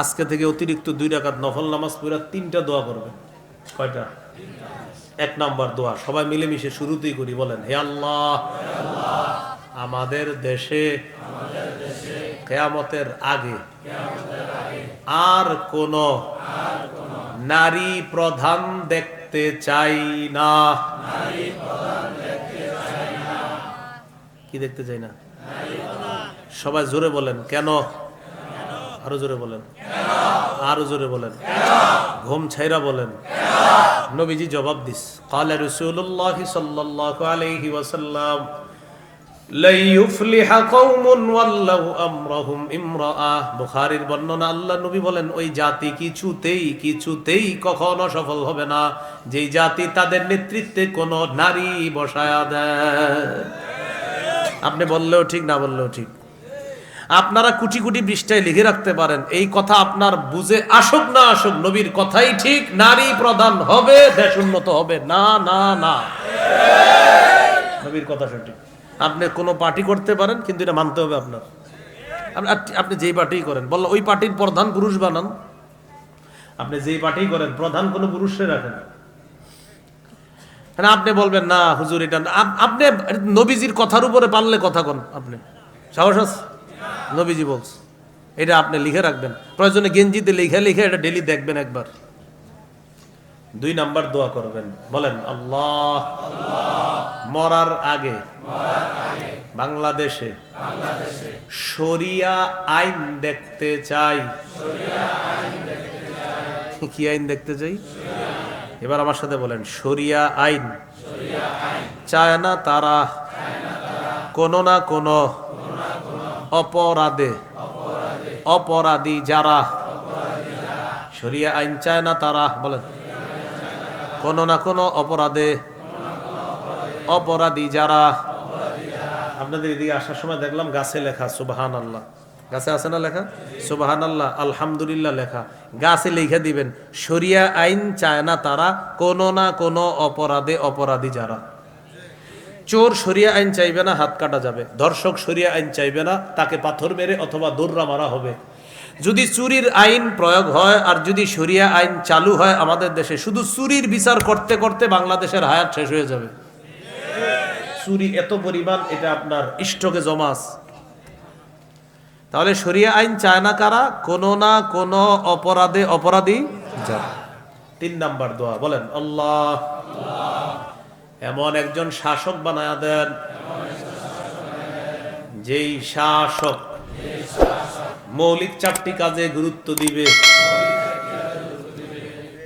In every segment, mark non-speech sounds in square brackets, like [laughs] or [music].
আজকে থেকে অতিরিক্ত দুই রাকাত নফল নামাজ পড়া তিনটা দোয়া করবেন কয়টা? এক নাম্বার দোয়া। সবাই মিলেমিশে শুরুতেই করি, বলেন, হে আল্লাহ, আমাদের দেশে কেয়ামতের আগে আর কোন নারী প্রধান দেখতে চাই না। কি দেখতে চাই না? সবাই জোরে বলেন, কেন? আরো জোরে বলেন আরো জোরে বলেন ঘুম ছাইরা বলেন নবীজি জবাব দিস قال رسول الله صلى الله عليه وسلم لن يفلح قوم ولوا امرهم امراه বুখারীর বর্ণনা আল্লাহ নবী বলেন ওই জাতি কিছুতেই কিছুতেই কখনো সফল হবে না যেই জাতি তাদের নেতৃত্বে কোন নারী বসায়া দেয় আপনি বললেও ঠিক না বললেও ঠিক আপনারা কুটি কুটি পৃষ্ঠায় লিখে রাখতে পারেন। এই কথা আপনার বুঝে আসুক না আসুক, নবীর কথাই ঠিক, নারী প্রধান হবে, দেশ উন্নত হবে। না না না। নবীর কথা সঠিক। আপনি কোনো পার্টি করতে পারেন, কিন্তু এটা মানতে হবে আপনার। আপনি- আপনি- আপনি যেই পার্টি করেন, বলল, ওই পার্টির প্রধান পুরুষ বানান। আপনি যেই পার্টি করেন, প্রধান কোনো পুরুষে রাখেন হ্যাঁ আপনি বলবেন, না, হুজুর, এটা আপনি নবীজির কথার উপরে পারলে কথা কন আপনি। সাহস আছে? নবীজি বলছে। এটা আপনি লিখে রাখবেন। প্রয়োজনে গেঞ্জিতে লিখে লিখে এটা ডেলি দেখবেন একবার। দুই নাম্বার দোয়া করবেন। বলেন, আল্লাহ, মরার আগে বাংলাদেশে শরিয়া আইন দেখতে চাই। কি আইন দেখতে চাই? এবার আমার সাথে বলেন, শরিয়া আইন। চায় না তারা, কোনো না কোনো অপরাধে। অপরাধী যারা। শরিয়া আইন চায় না তারা, বলেন। কোনো না কোনো অপরাধে। অপরাধী যারা। আপনাদের এদিকে আসার সময় দেখলাম গাছে লেখা সুবাহান আল্লাহ গাছে আছে না লেখা? সুবাহান আল্লাহ আলহামদুলিল্লাহ লেখা। গাছে লিখে দিবেন, শরিয়া আইন চায় না তারা, কোনো না কোনো অপরাধে অপরাধী যারা। চোর সরিয়া আইন চাইবে না হাত কাটা যাবে। ধর্ষক সরিয়া আইন চাইবে না তাকে পাথর মেরে অথবা দৌড়া মারা হবে। যদি চুরির আইন প্রয়োগ হয় আর যদি সরিয়া আইন চালু হয় আমাদের দেশে শুধু চুরির বিচার করতে করতে বাংলাদেশের হায়াত শেষ হয়ে যাবে। চুরি এত পরিমাণ এটা আপনার ইষ্টকে জমাস। তাহলে সরিয়া আইন চায় না কারা? কোনো না কোনো অপরাধে অপরাধী। যারা। তিন নাম্বার দোয়া বলেন আল্লাহ। এমন একজন শাসক বানায়া দেন, যেই শাসক মৌলিক চারটি কাজে গুরুত্ব দিবে।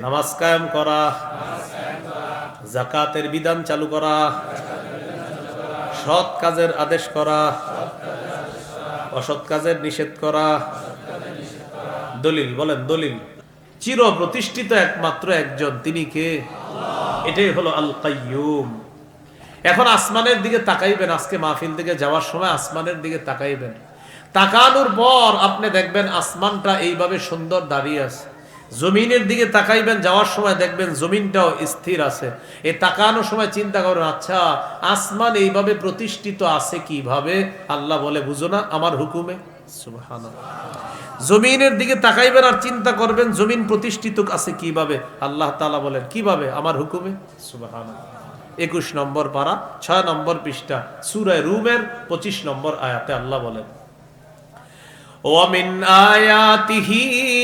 নামাজ কায়েম করা জাকাতের বিধান চালু করা, সৎ কাজের আদেশ করা, অসৎ কাজের নিষেধ করা। দলিল, বলেন দলিল। চির প্রতিষ্ঠিত একমাত্র একজন, তিনি কে? এটাই হলো আল কাইয়ুম এখন আসমানের দিকে তাকাইবেন, আজকে মাহফিল দিকে যাওয়ার সময় আসমানের দিকে তাকাইবেন। তাকানোর পর আপনি দেখবেন আসমানটা এইভাবে সুন্দর দাঁড়িয়ে আছে। জমিনের দিকে তাকাইবেন, যাওয়ার সময় দেখবেন জমিনটাও স্থির আছে। এ তাকানোর সময় চিন্তা করেন আচ্ছা আসমান এইভাবে প্রতিষ্ঠিত আছে কীভাবে? আল্লাহ বলে, বুঝো না, আমার হুকুমে। জমিনের দিকে তাকাইবেন আর চিন্তা করবেন জমিন প্রতিষ্ঠিত আছে কিভাবে আল্লাহ তাআলা বলেন কিভাবে আমার হুকুমে সুবহানাল্লাহ একুশ নম্বর পারা ছয় নম্বর পৃষ্ঠা সুরায় রুমের পঁচিশ নম্বর আয়াতে আল্লাহ বলেন ومن آياته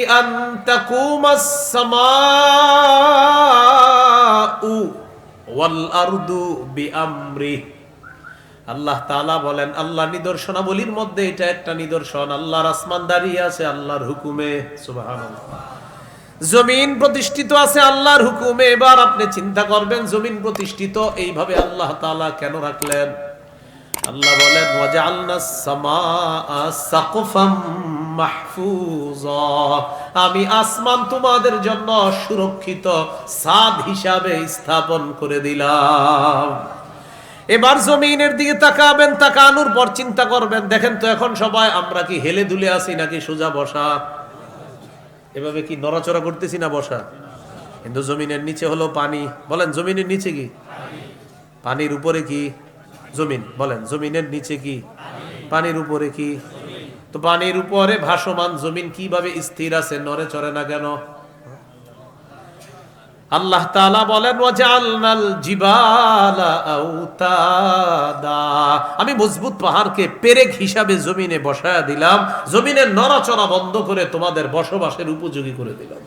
أن تقوم السماء والأرض بأمره আল্লাহ তাআলা বলেন, আল্লাহ নিদর্শনাবলীর মধ্যে এটা একটা নিদর্শন। আল্লাহর আসমান দাঁড়িয়ে আছে, আল্লাহর হুকুমে। জমিন প্রতিষ্ঠিত আছে আল্লাহর হুকুমে। এবার আপনি চিন্তা করবেন, জমিন প্রতিষ্ঠিত এইভাবে আল্লাহ তাআলা কেন রাখলেন? আল্লাহ বলেন আমি আসমান তোমাদের জন্য সুরক্ষিত সাদ হিসাবে স্থাপন করে দিলাম। এবার জমিনের দিকে তাকাবেন, তাকানোর পর চিন্তা করবেন, দেখেন তো এখন সবাই, আমরা কি হেলে দুলে আছি নাকি সোজা বসা? এভাবে কি নড়াচড়া করতেছি না বসা? কিন্তু জমিনের নিচে হলো পানি। বলেন, জমিনের নিচে কি? পানির উপরে কি? জমিন। বলেন, জমিনের নিচে কি? পানির উপরে কি? তো পানির উপরে ভাসমান জমিন কীভাবে স্থির আছে, নড়ে চড়ে না কেন? আল্লাহ তাআলা বলেন আমি মজবুত পাহাড়কে পেরেক হিসাবে জমিনে বসায়া দিলাম। জমিনের নড়াচড়া বন্ধ করে তোমাদের বসবাসের উপযোগী করে দিলাম।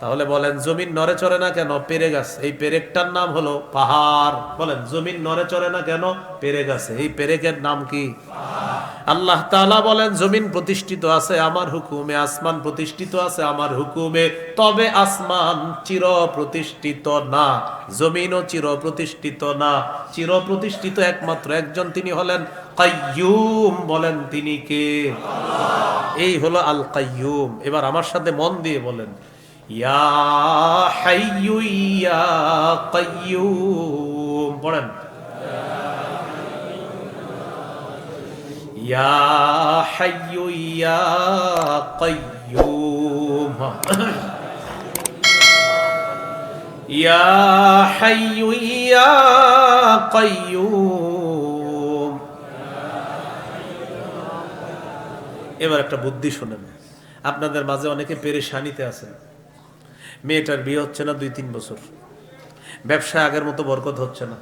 তাহলে বলেন, জমিন নড়ে চড়ে না কেন? পেরে গাছ এই পেরেকটার নাম হলো পাহাড়। বলেন, জমিন নড়ে চড়ে না কেন? পেরে গাছে এই পেরেকের নাম কি? আল্লাহ তাআলা বলেন, জমিন প্রতিষ্ঠিত আছে, আমার হুকুমে, আসমান প্রতিষ্ঠিত আছে, আমার হুকুমে, তবে আসমান চির প্রতিষ্ঠিত না। জমিনও চির প্রতিষ্ঠিত না। চির প্রতিষ্ঠিত একমাত্র একজন তিনি হলেন কাইয়ুম বলেন তিনি কে? এই হলো আল কাইয়ুম। এবার আমার সাথে মন দিয়ে বলেন, ইয়া ইয়া কাইয়ুম। পড়েন। ইয়া হাইয়ু ইয়া ইয়া হাইয়ু ইয়া এবার একটা বুদ্ধি শোনেন। আপনাদের মাঝে অনেকে পেরেশানিতে আছেন। মেয়েটার বিয়ে হচ্ছে না দুই তিন বছর। ব্যবসা আগের মতো বরকত হচ্ছে না।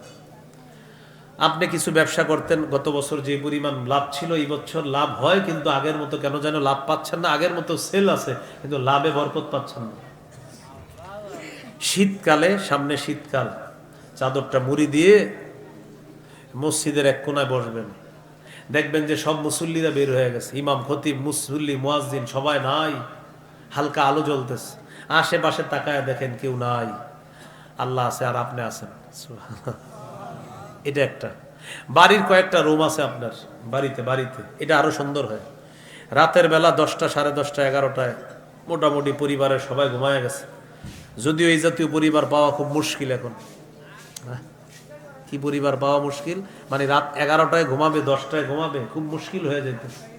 আপনি কিছু ব্যবসা করতেন, গত বছর যে পরিমাণ লাভ ছিল, এই বছর লাভ হয়, কিন্তু আগের মতো কেন যেন লাভ পাচ্ছেন না? আগের মতো সেল আছে, কিন্তু লাভে বরকত পাচ্ছেন না। শীতকালে, সামনে শীতকাল, চাদরটা মুড়ি দিয়ে মসজিদের এক কোনায় বসবেন। দেখবেন যে সব মুসল্লিরা বের হয়ে গেছে। ইমাম, খতিব, মুসল্লি, মুয়াজ্জিন, সবাই নাই। হালকা আলো জ্বলতেছে। আশেপাশে তাকায় দেখেন কেউ নাই। আল্লাহ আছে আর আপনি আছেন। এটা একটা। বাড়ির কয়েকটা রুম আছে আপনার, বাড়িতে বাড়িতে। এটা আরও সুন্দর হয়। রাতের বেলা দশটা, সাড়ে দশটা, এগারোটায় মোটামুটি পরিবারের সবাই ঘুমায় গেছে। যদিও এই জাতীয় পরিবার পাওয়া খুব মুশকিল এখন। হ্যাঁ? কি পরিবার পাওয়া মুশকিল? মানে রাত এগারোটায় ঘুমাবে, দশটায় ঘুমাবে, খুব মুশকিল হয়ে যেতেছে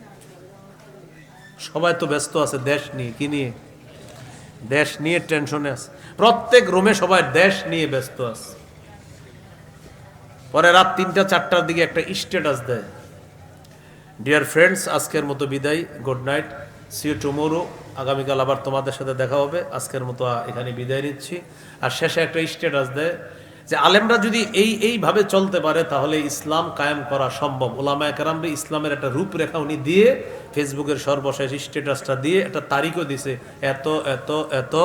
সবাই তো ব্যস্ত আছে, দেশ নিয়ে, কি নিয়ে? দেশ নিয়ে টেনশনে আছে। প্রত্যেক রুমে সবাই দেশ নিয়ে ব্যস্ত আছে। পরে রাত তিনটা, চারটার দিকে একটা স্ট্যাটাস দেয়। ডিয়ার ফ্রেন্ডস আজকের মতো বিদায় good night see you tomorrow আগামীকাল আবার তোমাদের সাথে দেখা হবে, আজকের মতো এখানে বিদায় নিচ্ছি। আর শেষে একটা স্ট্যাটাস দেয় যে আলেমরা যদি এই, এইভাবে চলতে পারে, তাহলে ইসলাম কায়েম করা সম্ভব। ওলামা একরামরে ইসলামের একটা রূপরেখা উনি দিয়ে ফেসবুকের সর্বশেষ স্ট্যাটাসটা দিয়ে একটা তারিখও দিছে। এত এত এত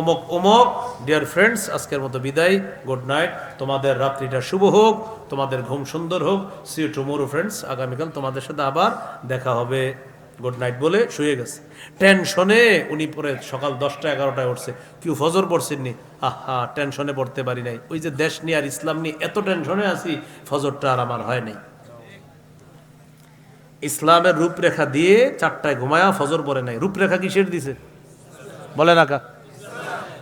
অমক অমক। ডিয়ার ফ্রেন্ডস আজকের মতো বিদায়। গুড নাইট তোমাদের রাত্রিটা শুভ হোক, তোমাদের ঘুম সুন্দর হোক। সি ইউ টুমোরো ফ্রেন্ডস আগামীকাল তোমাদের সাথে আবার দেখা হবে। গুড নাইট বলে শুয়ে গেছে। টেনশনে উনি পরে সকাল দশটা এগারোটায় উঠছে। কেউ ফজর পড়ছেননি আহা টেনশনে পড়তে পারি নাই। ওই যে দেশ নিয়ে আর ইসলাম নিয়ে এত টেনশনে আছি, ফজরটা আর আমার হয় নাই। ইসলামের রূপরেখা দিয়ে চারটায় ঘুমায়া ফজর পরে নাই। রূপরেখা কিসের দিছে? বলে না কা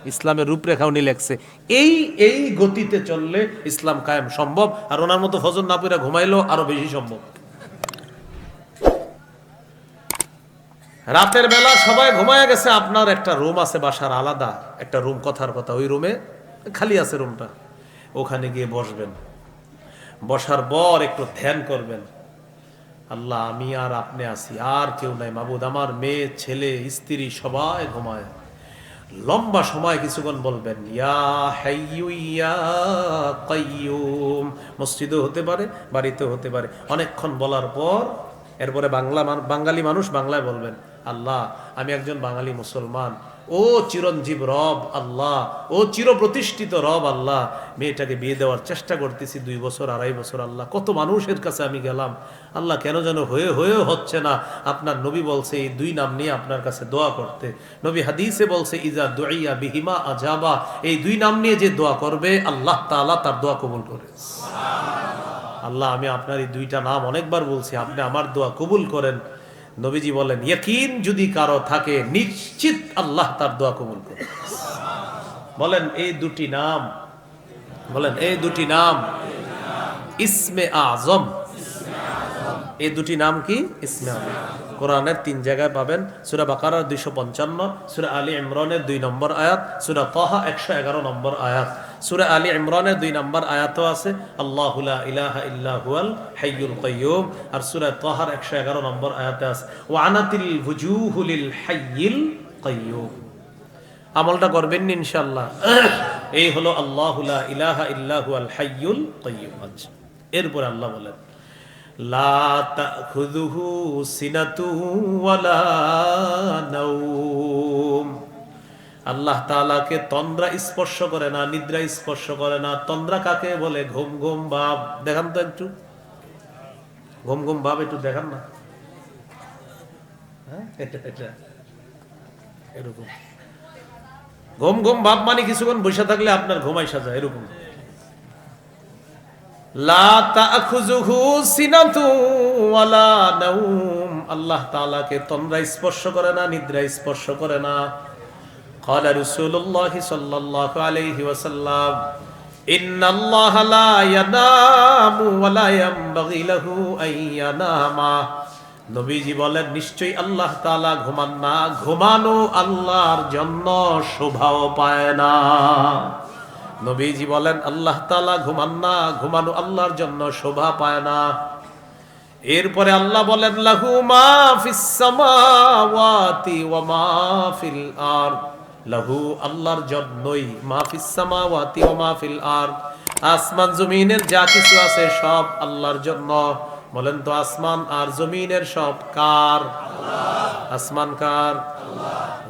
ইসলামের রূপরেখা উনি লেখছে। এই এই গতিতে চললে ইসলাম কায়েম সম্ভব, আর ওনার মতো ফজর না পড়ে ঘুমাইলেও আরও বেশি সম্ভব। রাতের বেলা সবাই ঘুমায় গেছে, আপনার একটা রুম আছে বাসার আলাদা, একটা রুম কথার কথা, ওই রুমে খালি আছে রুমটা। ওখানে গিয়ে বসবেন। বসার পর একটু ধ্যান করবেন। আল্লাহ, আমি আর আপনি আছি, আর কেউ নাই। মাবুদ, আমার মেয়ে, ছেলে, স্ত্রী সবাই ঘুমায়। লম্বা সময় কিছুক্ষণ বলবেন, ইয়া মসজিদও হতে পারে, বাড়িতেও হতে পারে। অনেকক্ষণ বলার পর এরপরে বাংলা বাঙালি মানুষ বাংলায় বলবেন, আল্লাহ, আমি একজন বাঙালি মুসলমান। ও চিরঞ্জীব রব আল্লাহ ও চির প্রতিষ্ঠিত রব আল্লাহ মেয়েটাকে বিয়ে দেওয়ার চেষ্টা করতেছি দুই বছর আড়াই বছর আল্লাহ কত মানুষের কাছে আমি গেলাম। আল্লাহ কেন যেন হয়ে হয়েও হচ্ছে না আপনার নবী বলছে এই দুই নাম নিয়ে আপনার কাছে দোয়া করতে। নবী হাদিসে বলছে ইজা দোয়াইয়া বিহিমা আজাবা এই দুই নাম নিয়ে যে দোয়া করবে আল্লাহ তাআলা তার দোয়া কবুল করে। আল্লাহ আমি আপনার এই দুইটা নাম অনেকবার বলছি আপনি আমার দোয়া কবুল করেন। নবীজি বলেন ইয়াকিন যদি কারও থাকে, নিশ্চিত আল্লাহ তার দোয়া কবুল করে বলেন, এই দুটি নাম, বলেন, এই দুটি নাম, ইসমে আজম। এই দুটি নাম কি? ইসমে আজম। কোরআনের তিন জায়গায় পাবেন, সুরা বাকারার দুইশো পঞ্চান্ন, সুরা আলী ইমরানের দুই নম্বর আয়াত, সুরা তহা একশো এগারো নম্বর আয়াত। সূরা আলী ইমরানের দুই নম্বর আয়াতও আছে, আল্লাহু লা ইলাহা ইল্লা হুয়াল হাইয়ুল কাইয়্যুম আর সূরা তাহার 111 নম্বর আয়াতে আছে ওয়া আনাতিল wujuhu লিল হাইয়িল কাইয়্যুম আমলটা করবেন ইনশাল্লাহ [coughs] এই হলো, আল্লাহু লা ইলাহা ইল্লা হুয়াল হাইয়ুল কাইয়্যুম আচ্ছা। এরপর আল্লাহ বলেন, লা তাখুযুহু সিনাতু ওয়ালা নাওম আল্লাহ তাআলাকে তন্দ্রা স্পর্শ করে না, নিদ্রা স্পর্শ করে না। তন্দ্রা কাকে বলে? ঘুম ঘুম, ভাব। দেখান তো একটু। ঘুম ঘুম, ভাব একটু দেখান না। হ্যাঁ এরকম। ঘুম ঘুম, ভাব মানে কিছুক্ষণ বসে থাকলে আপনার ঘুমাই সাজা এরকম। আল্লাহ তাআলাকে তন্দ্রা স্পর্শ করে না, নিদ্রা স্পর্শ করে না। قال رسول الله صلى الله عليه وسلم إن الله لا ينام ولا ينبغي له أن ينام নবীজি বলেন নিশ্চয়ই আল্লাহ তাআলা ঘুমান না ঘুমানো আল্লাহর জন্য শোভাও পায় না নবীজি বলেন আল্লাহ তাআলা ঘুমান না ঘুমানো আল্লাহর জন্য শোভা পায় না এরপরে আল্লাহ বলেন লাহু মা ফিস সামাওয়াতি ওয়া মা ফিল আরদ লাহু আল্লাহর জন্যই, মা ফিস সামাওয়াতি ওয়া মা ফিল আরদ। আসমান জমিনের যা কিছু আছে সব আল্লাহর জন্য। বলেন তো আসমান আর জমিনের সব কার? আসমান কার?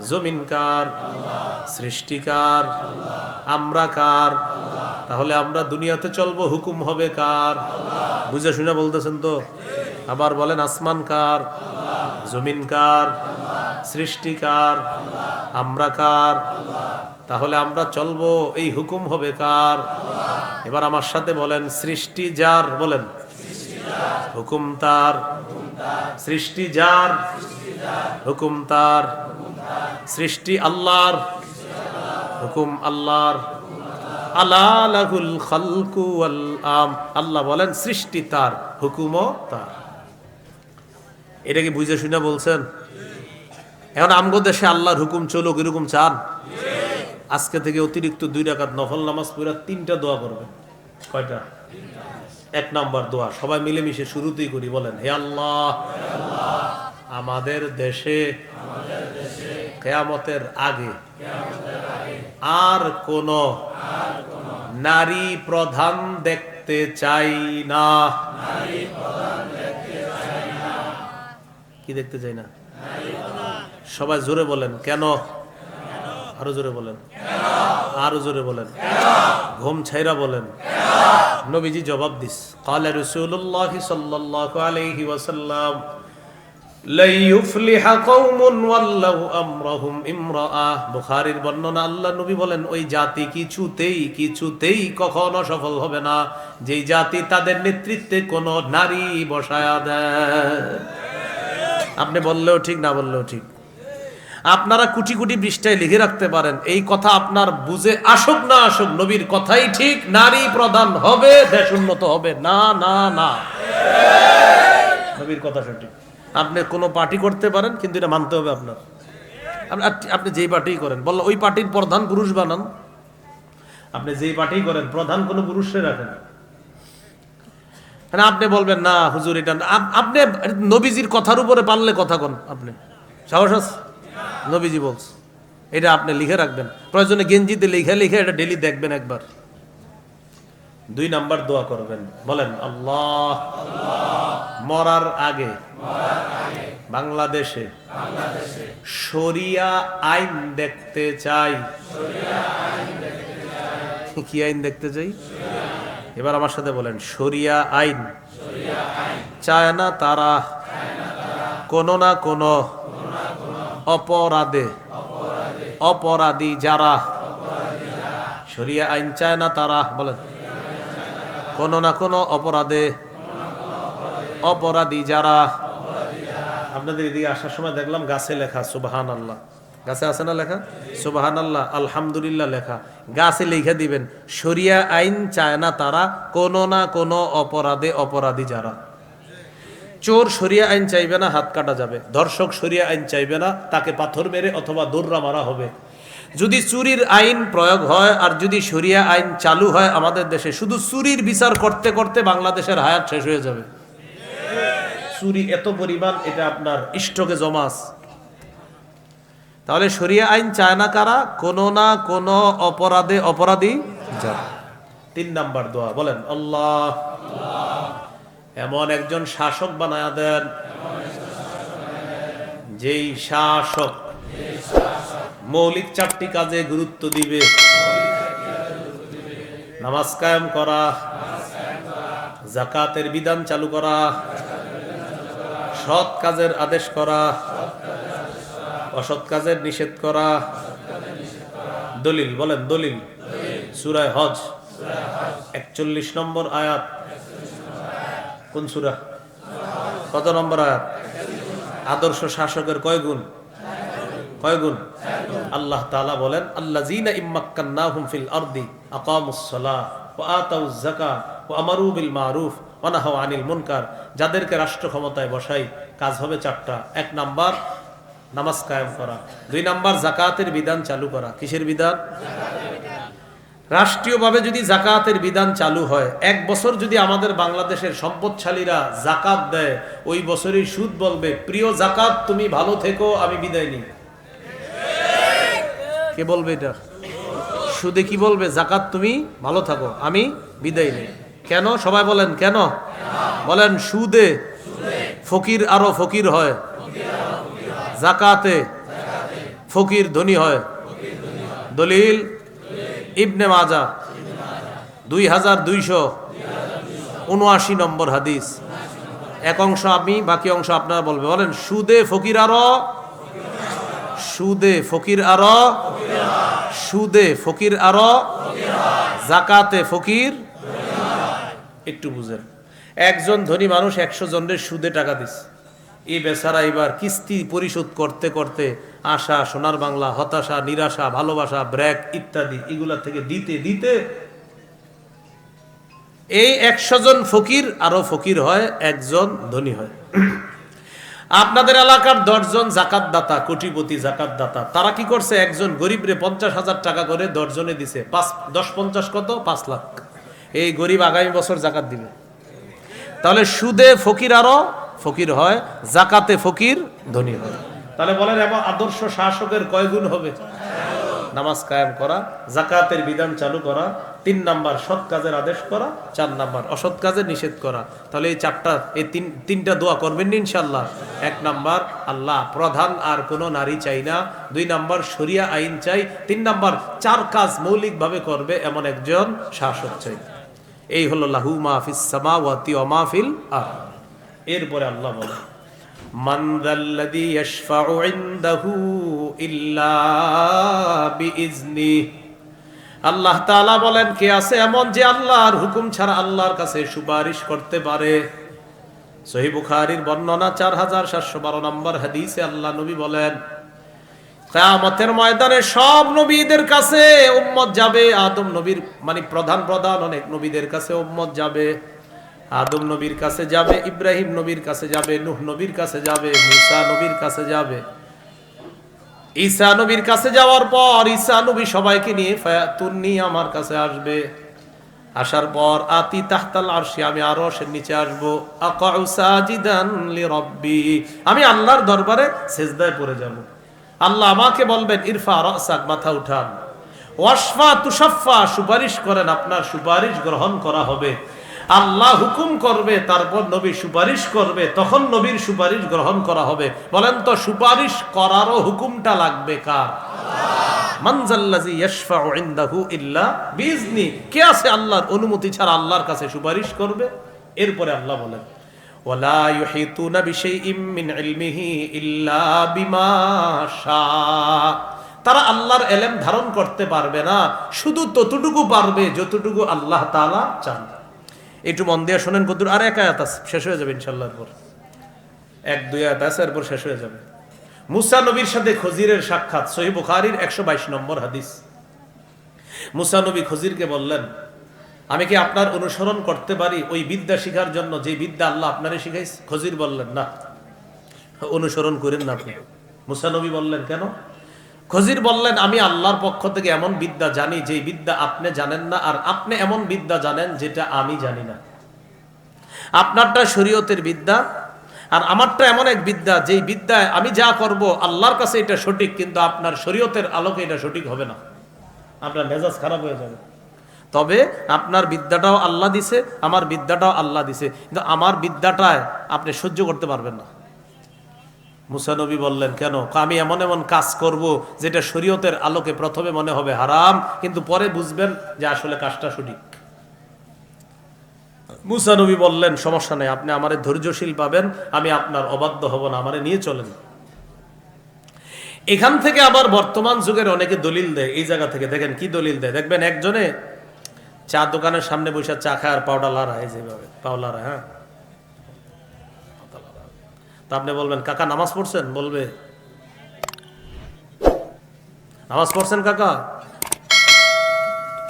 জমিন কার? সৃষ্টিকার আমরা কার? তাহলে আমরা দুনিয়াতে চলবো, হুকুম হবে কার? বুঝে শুনে বলতেছেন তো? আবার বলেন, আসমান কার? জমিন কার? সৃষ্টিকার আমরা কার তাহলে আমরা চলবো, এই হুকুম হবে কার? এবার আমার সাথে বলেন, সৃষ্টি যার, বলেন। হুকুম তার। সৃষ্টি যার, হুকুম তার। সৃষ্টি আল্লাহর, হুকুম আল্লাহর। আলালাহুল খালকু আম। আল্লাহ বলেন, সৃষ্টি তার, হুকুমও তার। এটা কি বুঝে শুনে বলছেন? এখন আমগো দেশে আল্লাহর হুকুম চলুক, এরকম চান? আজকে থেকে অতিরিক্ত দুই রাকাত নফল নামাজ পুরা তিনটা দোয়া করবেন। কয়টা? এক নাম্বার দোয়া। সবাই মিলেমিশে শুরুতেই করি, বলেন, হে আল্লাহ, আমাদের দেশে কেয়ামতের আগে আর কোন নারী প্রধান দেখতে চাই না। কি দেখতে চাই না? সবাই জোরে বলেন কেন আরো জোরে বলেন আরো জোরে বলেন ঘুম ছাইরা বলেন নবীজি জবাব দিস قال رسول الله صلى الله عليه وسلم لن يفلح قوم ولوا امرهم امراه বুখারীর বর্ণনা আল্লাহ নবী বলেন ওই জাতি কিছুতেই কিছুতেই কখনো সফল হবে না যেই জাতি তাদের নেতৃত্বে কোন নারী বসায়া দেয় আপনি বললেও ঠিক না বললেও ঠিক আপনারা কুটি কুটি পৃষ্ঠায় লিখে রাখতে পারেন। এই কথা আপনার বুঝে আসুক না আসুক, নবীর কথাই ঠিক, নারী প্রধান হবে, দেশ উন্নত হবে। না না না। নবীর কথা সঠিক। আপনি কোনো পার্টি করতে পারেন, কিন্তু এটা মানতে হবে আপনার। আপনি- যেই পার্টি করেন, বলল, ওই পার্টির প্রধান পুরুষ বানান। আপনি যেই পার্টি করেন, প্রধান কোনো পুরুষে রাখেন হ্যাঁ আপনি বলবেন, না, হুজুর, এটা আপনি নবীজির কথার উপরে পারলে কথা কন আপনি। সাহস আছে? নবীজি বলছে। এটা আপনি লিখে রাখবেন। প্রয়োজনে গেঞ্জিতে লিখে লিখে এটা ডেলি দেখবেন একবার। দুই নাম্বার দোয়া করবেন। বলেন, আল্লাহ, মরার আগে বাংলাদেশে সরিয়া আইন দেখতে চাই। কি আইন দেখতে চাই? এবার আমার সাথে বলেন সরিয়া আইন। চায় না তারা, কোনো না কোনো অপরাধে। অপরাধী যারা। শরিয়া আইন চায় না তারা, বলেন। কোনো না কোনো অপরাধে। অপরাধী যারা। আপনাদের এদিকে আসার সময় দেখলাম গাছে লেখা সুবাহান আল্লাহ গাছে আছে না লেখা? সুবাহান আল্লাহ আলহামদুলিল্লাহ লেখা। গাছে লিখে দিবেন, শরিয়া আইন চায় না তারা, কোনো না কোনো অপরাধে অপরাধী যারা। চোর সরিয়া আইন চাইবে না হাত কাটা যাবে। ধর্ষক সরিয়া আইন চাইবে না তাকে পাথর মেরে অথবা দৌড়া মারা হবে। যদি চুরির আইন প্রয়োগ হয় আর যদি সরিয়া আইন চালু হয় আমাদের দেশে শুধু চুরির বিচার করতে করতে বাংলাদেশের হায়াত শেষ হয়ে যাবে। চুরি এত পরিমাণ এটা আপনার ইষ্টকে জমাস। তাহলে সরিয়া আইন চায় না কারা? কোনো না কোনো অপরাধে অপরাধী। যারা। তিন নাম্বার দোয়া বলেন আল্লাহ। এমন একজন শাসক বানায়া দেন, যেই শাসক মৌলিক চারটি কাজে গুরুত্ব দিবে। নামাজ কায়েম করা জাকাতের বিধান চালু করা, সৎ কাজের আদেশ করা, অসৎ কাজের নিষেধ করা। দলিল, বলেন দলিল। সুরায় হজ, একচল্লিশ নম্বর আয়াত। কোন সুরা? কত নম্বর আয়াত? আদর্শ শাসকের কয় গুণ? কয় গুণ? আল্লাহ তাআলা বলেন, আল্লাযীনা ইম্মাক্কান্নাহুম ফিল আরদি আকামুস সালাহ ওয়া আতাউয যাকাত ওয়া আমারু বিল মারুফ ওয়া নাহাউ আনিল মুনকার। যাদেরকে রাষ্ট্র ক্ষমতায় বসাই, কাজ হবে চারটা। এক নাম্বার, নামাজ কায়েম করা। দুই নাম্বার জাকাতের বিধান চালু করা। কিসের বিধান? রাষ্ট্রীয়ভাবে যদি জাকাতের বিধান চালু হয়, এক বছর যদি আমাদের বাংলাদেশের সম্পদশালীরা জাকাত দেয়, ওই বছরই সুদ বলবে, প্রিয় জাকাত, তুমি ভালো থেকো, আমি বিদায় নিই। কে বলবে এটা? সুদে কি বলবে? জাকাত, তুমি ভালো থাকো, আমি বিদায় নেই। কেন? সবাই বলেন, কেন? বলেন, সুদে ফকির আরও ফকির হয়। জাকাতে ফকির ধনী হয়। দলিল ইবনে মাজা, দুই হাজার দুইশো উনআশি নম্বর হাদিস। এক অংশ আমি, বাকি অংশ আপনারা বলবে। বলেন, সুদে ফকির আরও, সুদে ফকির আরও, সুদে ফকির আরও, জাকাতে ফকির। একটু বুঝেন। একজন ধনী মানুষ একশো জনের সুদে টাকা দিস। এই বেচারা এবার কিস্তি পরিশোধ করতে করতে আশা, সোনার বাংলা, হতাশা, নিরাশা, ভালোবাসা ব্র্যাক ইত্যাদি এগুলা থেকে দিতে দিতে এই একশো জন ফকির, আরও ফকির হয়, একজন ধনী হয়। আপনাদের এলাকার দশজন জাকাত দাতা কোটিপতি জাকাত দাতা তারা কি করছে? একজন গরিবরে পঞ্চাশ হাজার টাকা করে দশজনে দিছে। পাঁচ, দশ পঞ্চাশ কত? পাঁচ লাখ। এই গরিব আগামী বছর জাকাত দিবে। তাহলে সুদে ফকির আরও ফকির হয় জাকাতে ফকির ধনী হয়। তাহলে বলেন এমন আদর্শ শাসকের কয় গুণ হবে? নামাজ কায়েম করা জাকাতের বিধান চালু করা, তিন নাম্বার সৎ কাজের আদেশ করা, চার নাম্বার অসৎ কাজের নিষেধ করা। তাহলে এই চারটা, এই তিন, তিনটা দোয়া করবেন ইনশাল্লাহ এক নাম্বার, আল্লাহ প্রধান আর কোনো নারী চাই না। দুই নাম্বার, শরিয়া আইন চাই। তিন নাম্বার, চার কাজ মৌলিকভাবে করবে এমন একজন শাসক চাই। এই হলো লাহু মাহফিস সামাওয়াতি ওয়া মাহফিল আর এরপরে আল্লাহ বলে আল্লাহ তাআলা বলেন, কে আছে এমন যে আল্লাহর হুকুম ছাড়া আল্লাহর কাছে সুপারিশ করতে পারে? সহি বুখারীর বর্ণনা চার হাজার সাতশো বারো নম্বর হাদিসে আল্লাহ নবী বলেন, কেয়ামতের ময়দানে সব নবীদের কাছে উম্মত যাবে। আদম নবীর মানে প্রধান প্রধান অনেক নবীদের কাছে উম্মত যাবে। আদম নবীর কাছে যাবে, ইব্রাহিম নবীর কাছে যাবে, নুহ নবীর কাছে যাবে, মুসা নবীর কাছে যাবে। ঈসা নবীর কাছে যাওয়ার পর ঈসা নবী সবাইকে নিয়ে ফায়াতুন্নি আমার কাছে আসবে। আসার পর আতি তাহতাল আরশি, আমি আরও সে নিচে আসব। আমি আল্লাহর দরবারে সেজদায় পড়ে যাব। আল্লাহ আমাকে বলবেন, ইরফা রাসাক, মাথা উঠান। ওয়াসফা তুষাফা সুপারিশ করেন, আপনার সুপারিশ গ্রহণ করা হবে। আল্লাহ হুকুম করবে, তারপর নবী সুপারিশ করবে, তখন নবীর সুপারিশ গ্রহণ করা হবে। বলেন তো, সুপারিশ করারও হুকুমটা লাগবে কার? তারা আল্লাহর এলেম ধারণ করতে পারবে না, শুধু ততটুকু পারবে যতটুকু আল্লাহ চান। একটু মন দিয়ে শোনেন কদ্দুর, আর এক আয়াত আছে, শেষ হয়ে যাবে ইনশাল্লাহর পর এক, দুই আয়াত আছে, এরপর শেষ হয়ে যাবে। মুসা নবীর সাথে খজিরের সাক্ষাৎ, সহি বুখারির একশো বাইশ নম্বর হাদিস। মুসা নবী খজিরকে বললেন, আমি কি আপনার অনুসরণ করতে পারি ওই বিদ্যা শিখার জন্য যে বিদ্যা আল্লাহ আপনারে শিখাই খজির বললেন, না। অনুসরণ করেন না আপনি। মুসানবী বললেন, কেন? খজির বললেন, আমি আল্লাহর পক্ষ থেকে এমন বিদ্যা জানি যে বিদ্যা আপনি জানেন না, আর আপনি এমন বিদ্যা জানেন যেটা আমি জানি না। আপনারটা শরীয়তের বিদ্যা, আর আমারটা এমন এক বিদ্যা, যেই বিদ্যায় আমি যা করব, আল্লাহর কাছে এটা সঠিক, কিন্তু আপনার শরীয়তের আলোকে এটা সঠিক হবে না। আপনার মেজাজ খারাপ হয়ে যাবে। তবে আপনার বিদ্যাটাও আল্লাহ দিছে, আমার বিদ্যাটাও আল্লাহ দিছে, কিন্তু আমার বিদ্যাটায় আপনি সহ্য করতে পারবেন না। মুসানবী বললেন, কেন? আমি এমন এমন কাজ করব যেটা শরীয়তের আলোকে প্রথমে মনে হবে হারাম, কিন্তু পরে বুঝবেন যে আসলে কাজটা সঠিক। মুসানবী বললেন, সমস্যা নেই, আপনি আমারে ধৈর্যশীল পাবেন, আমি আপনার অবাধ্য হব না, আমারে নিয়ে চলেন। এখান থেকে আবার বর্তমান যুগের অনেকে দলিল দেয়, এই জায়গা থেকে। দেখেন, কি দলিল দেয়? দেখবেন একজনে চা দোকানের সামনে বসে চা খায় আর পাউডার লাড়ায় যেভাবে পাও লাড়ায় হ্যাঁ? তা আপনি বলবেন, কাকা, নামাজ পড়ছেন? বলবে। নামাজ পড়ছেন কাকা?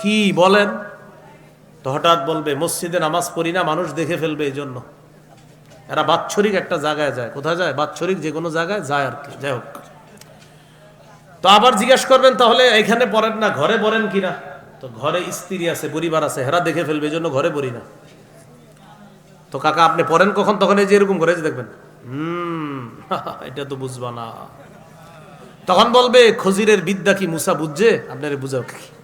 কি বলেন? তো হঠাৎ বলবে, মসজিদে নামাজ পড়ি না, মানুষ দেখে ফেলবে এই জন্য এরা বাৎসরিক একটা জায়গায় যায়। কোথায় যায়? বাৎসরিক যে কোনো জায়গায় যায় আর কি। যাই হোক। তো আবার জিজ্ঞেস করবেন, তাহলে এখানে পড়েন না? ঘরে পড়েন কিনা তো ঘরে স্ত্রী আছে, পরিবার আছে, হেরা দেখে ফেলবে, এই জন্য ঘরে পড়ি না। তো কাকা, আপনি পড়েন কখন? তখন এই যে এরকম করে দেখবেন। [laughs] এটা তো বুঝবা না। তখন বলবে খজিরের বিদ্যা কি মুসা বুঝছে? আপনার বুঝাও কি।